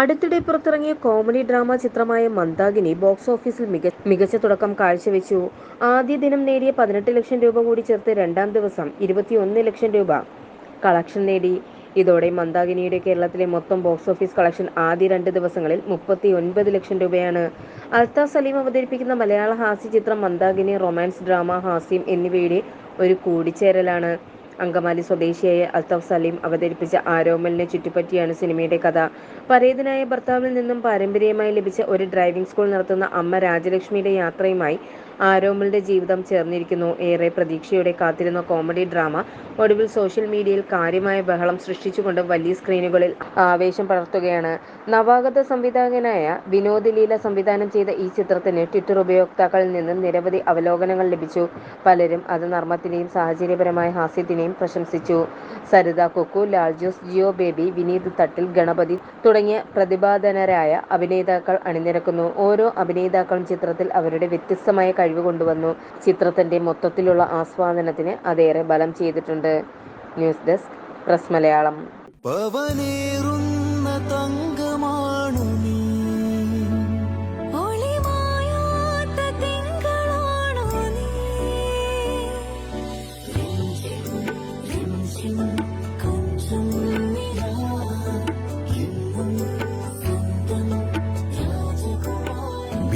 അടുത്തിടെ പുറത്തിറങ്ങിയ comedy drama ചിത്രമായ മന്ദാകിനി ബോക്സ് ഓഫീസിൽ മികച്ച തുടക്കം കാഴ്ചവെച്ചു. ആദ്യ ദിനം നേടിയ പതിനെട്ട് ലക്ഷം രൂപ കൂടി ചേർത്ത് രണ്ടാം ദിവസം ഇരുപത്തിയൊന്ന് ലക്ഷം രൂപ കളക്ഷൻ നേടി. ഇതോടെ മന്ദാകിനിയുടെ കേരളത്തിലെ മൊത്തം ബോക്സ് ഓഫീസ് കളക്ഷൻ ആദ്യ രണ്ട് ദിവസങ്ങളിൽ മുപ്പത്തി ഒൻപത് ലക്ഷം രൂപയാണ്. അൽത്താഫ് സലീം അവതരിപ്പിക്കുന്ന മലയാള ഹാസ്യ ചിത്രം മന്ദാകിനി റൊമാൻസ് ഡ്രാമ ഹാസ്യം എന്നിവയുടെ ഒരു കൂടിച്ചേരലാണ്. അങ്കമാലി സ്വദേശിയായ അൽത്താഫ് സലീം അവതരിപ്പിച്ച ആരോമലിനെ ചുറ്റിപ്പറ്റിയാണ് സിനിമയുടെ കഥ. പരേതനായ ഭർത്താവിൽ നിന്നും പാരമ്പര്യമായി ലഭിച്ച ഒരു ഡ്രൈവിംഗ് സ്കൂൾ നടത്തുന്ന അമ്മ രാജലക്ഷ്മിയുടെ യാത്രയുമായി ആരോമലിന്റെ ജീവിതം ചേർന്നിരിക്കുന്നു. ഏറെ പ്രതീക്ഷയോടെ കാത്തിരുന്ന കോമഡി ഡ്രാമ ഒടുവിൽ സോഷ്യൽ മീഡിയയിൽ കാര്യമായ ബഹളം സൃഷ്ടിച്ചുകൊണ്ട് വലിയ സ്ക്രീനുകളിൽ ആവേശം പടർത്തുകയാണ്. നവാഗത സംവിധായകനായ വിനോദ് ലീല സംവിധാനം ചെയ്ത ഈ ചിത്രത്തിന് ട്വിറ്റർ ഉപയോക്താക്കളിൽ നിന്നും നിരവധി അവലോകനങ്ങൾ ലഭിച്ചു. പലരും അത് നർമ്മത്തിനെയും സാഹചര്യപരമായ ഹാസ്യത്തിനെയും പ്രശംസിച്ചു. സരിത കൊക്കു ലാൽജോസ് ജിയോ ബേബി വിനീത് തട്ടിൽ ഗണപതി തുടങ്ങിയ പ്രതിഭാധനരായ അഭിനേതാക്കൾ അണിനിരക്കുന്നു. ഓരോ അഭിനേതാക്കളും ചിത്രത്തിൽ അവരുടെ വ്യത്യസ്തമായ കഴിവ് കൊണ്ടുവന്നു. ചിത്രത്തിന്റെ മൊത്തത്തിലുള്ള ആസ്വാദനത്തിന് അതേറെ ബലം ചെയ്തിട്ടുണ്ട്. News desk press Malayalam. രാജകുമാരി